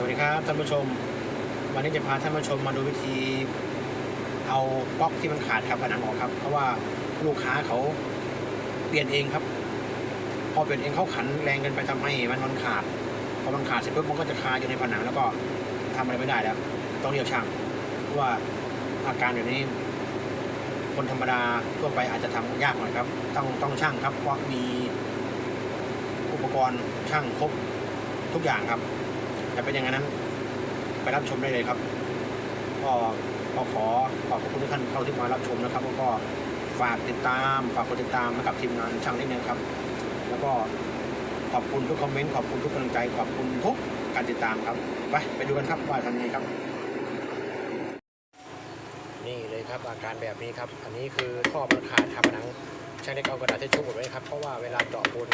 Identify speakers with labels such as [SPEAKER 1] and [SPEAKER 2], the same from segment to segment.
[SPEAKER 1] สวัสดีครับท่านผู้ชม วันนี้จะพาท่านผู้ชมมาดูวิธีเอาบล็อกที่มันขาดครับผนังออกครับ เพราะว่าลูกค้าเขาเปลี่ยนเองครับ พอเปลี่ยนเองเขาขันแรงกินไปทำให้มันมันขาดพอมันขาดเสร็จปุ๊บมันก็จะคาอยู่ในผนังแล้วก็ทำอะไรไม่ได้แล้ว ต้องเรียกช่างเพราะว่าอาการแบบนี้ คนธรรมดาทั่วไปอาจจะทำยากหน่อยครับ ต้องต้องช่างครับเพราะมีอุปกรณ์ช่างครบทุกอย่างครับ จะเป็นอย่างนั้น ไปรับชมได้เลยครับ ก็ขอขอบคุณทุกท่านเข้าที่มารับชมนะครับแล้วก็ฝากติดตามฝากกดติดตามให้กับทีมงานช่างเล็กนะครับ แล้วก็ขอบคุณทุกคอมเมนต์ขอบคุณทุกกำลังใจขอบคุณทุกการติดตามครับไปไปดูกันครับว่าทำยังไงครับ นี่เลยครับอาการแบบนี้ครับ อันนี้คือท่อมันขาดครับผนังช่างเล็กเอากระดาษทิชชู่กดไว้ครับเพราะว่าเวลาเจาะปูน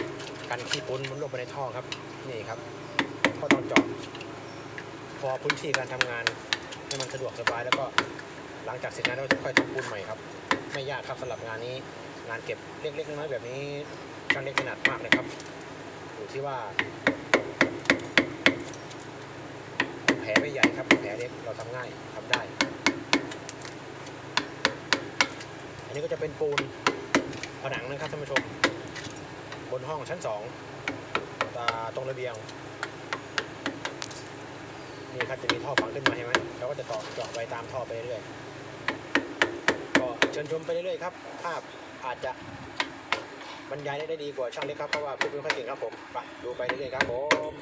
[SPEAKER 1] กันขี้ปูนมันลงไปในท่อครับ นี่ครับ ก็ต้องเจาะพอพื้นที่การทำงานให้มันสะดวกสบายแล้วก็หลังจากเสร็จงานเราจะค่อยทำปูนใหม่ครับ ไม่ยากครับสำหรับงานนี้ งานเก็บเล็กๆน้อยๆแบบนี้ช่างเล็กถนัดมากเลยครับอยู่ที่ว่าแผลไม่ใหญ่ครับแผลเล็กเราทำง่ายทำได้ อันนี้ก็จะเป็นปูนผนังนะครับท่านผู้ชม บนห้องชั้นสองตรงระเบียง นี่ครับจะมีท่อฝังขึ้นมาใช่ไหมเราก็จะต่อเจาะไปตามท่อไปเรื่อยก็เชิญชมไปเรื่อยครับ ภาพอาจจะบรรยายได้ดีกว่าช่างเล็กครับเพราะว่าพูดไม่ค่อยเก่งครับผมไปดูไปเรื่อยๆครับผม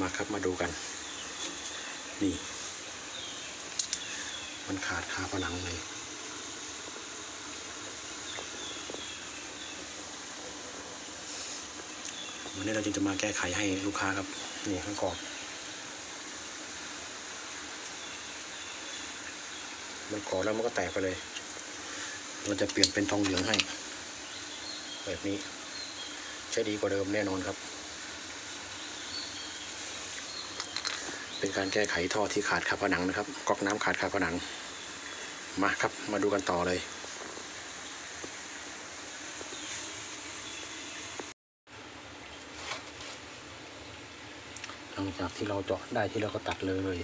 [SPEAKER 1] มาครับมาดูกัน นี่ มันขาดคาผนังเลยวันนี้เราจึงจะมาแก้ไขให้ลูกค้าครับ นี่ข้างกรอบมันก่อแล้วมันก็แตกไปเลย เราจะเปลี่ยนเป็นทองเหลืองให้ แบบนี้ ใช้ดีกว่าเดิมแน่นอนครับ เป็นการแก้ไขท่อที่ขาดคาผนังนะครับก๊อกน้ำขาดคาผนัง มาครับ มาดูกันต่อเลย หลังจากที่เราเจาะได้ที่เราก็ตัดเลย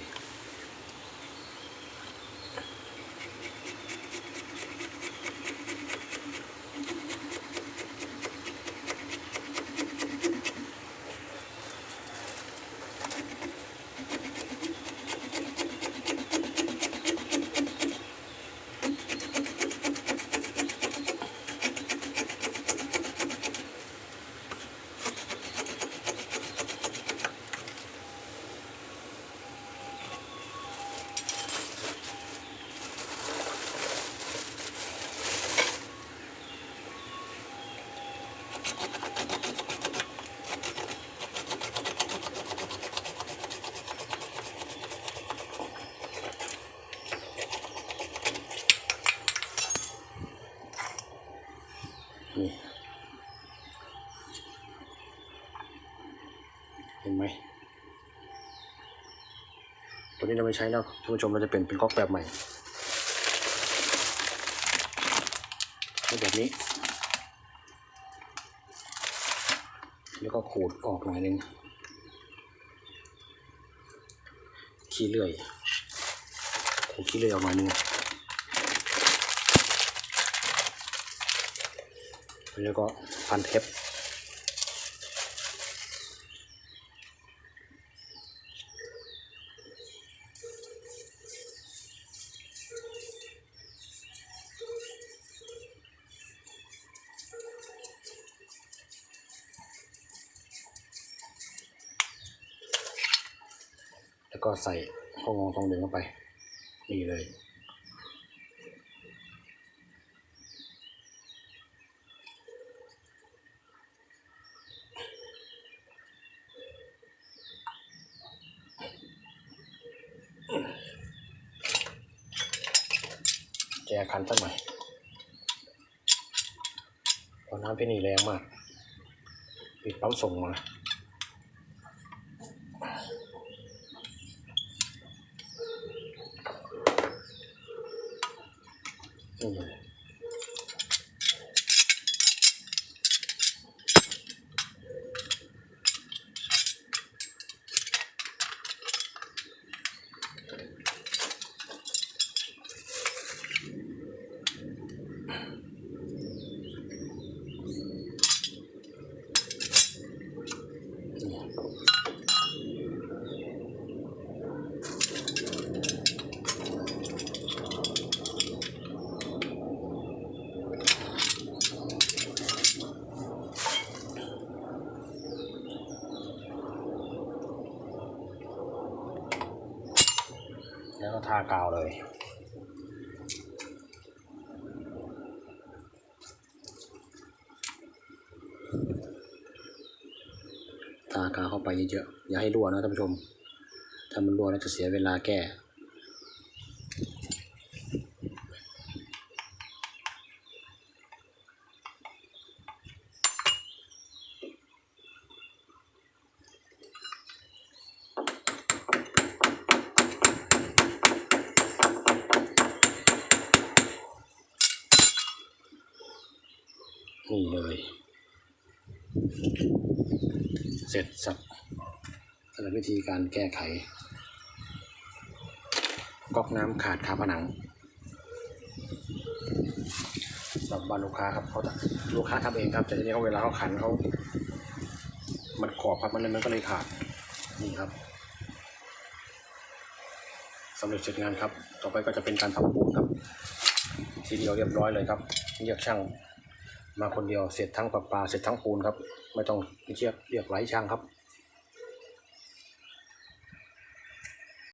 [SPEAKER 2] นี่เห็นไหมตัวนี้เราไม่ใช้แล้วท่านผู้ชมเราจะเปลี่ยนเป็นก๊อกแบบใหม่แบบนี้ แล้วก็ขูดออกหน่อยนึงขี้เลื่อยขูดขี้เลื่อยออกหน่อยนึง แล้วก็พันเทปแล้วก็ใส่ข้องอทองเหลืองเข้าไป นี่เลย จคันสักหน่อยเพราะน้ำที่นี่แรงมากปิดปั๊มส่งมา อืม แล้วก็ทากาวเลยทากาวเข้าไปเยอะๆอย่าให้รั่วนะท่านผู้ชม ถ้ามันรั่วแล้วจะเสียเวลาแก้ นี่เลย เสร็จสับสำหรับวิธีการแก้ไขก๊อกน้ำขาดคาผนังสำหรับบ้านลูกค้าครับเขาลูกค้าทำเองครับแต่ทีนี้เขาเวลาเขาขันเขามันขอบครับมันเลยมันก็เลยขาดนี่ครับสำเร็จเสร็จงานครับ ต่อไปก็จะเป็นการทำปูนครับ ทีเดียวเรียบร้อยเลยครับเรียกช่าง มาคนเดียวเสร็จทั้งปลาปลาเสร็จทั้งปูนครับ ไม่ต้องเรียกเรียกหลายช่างครับ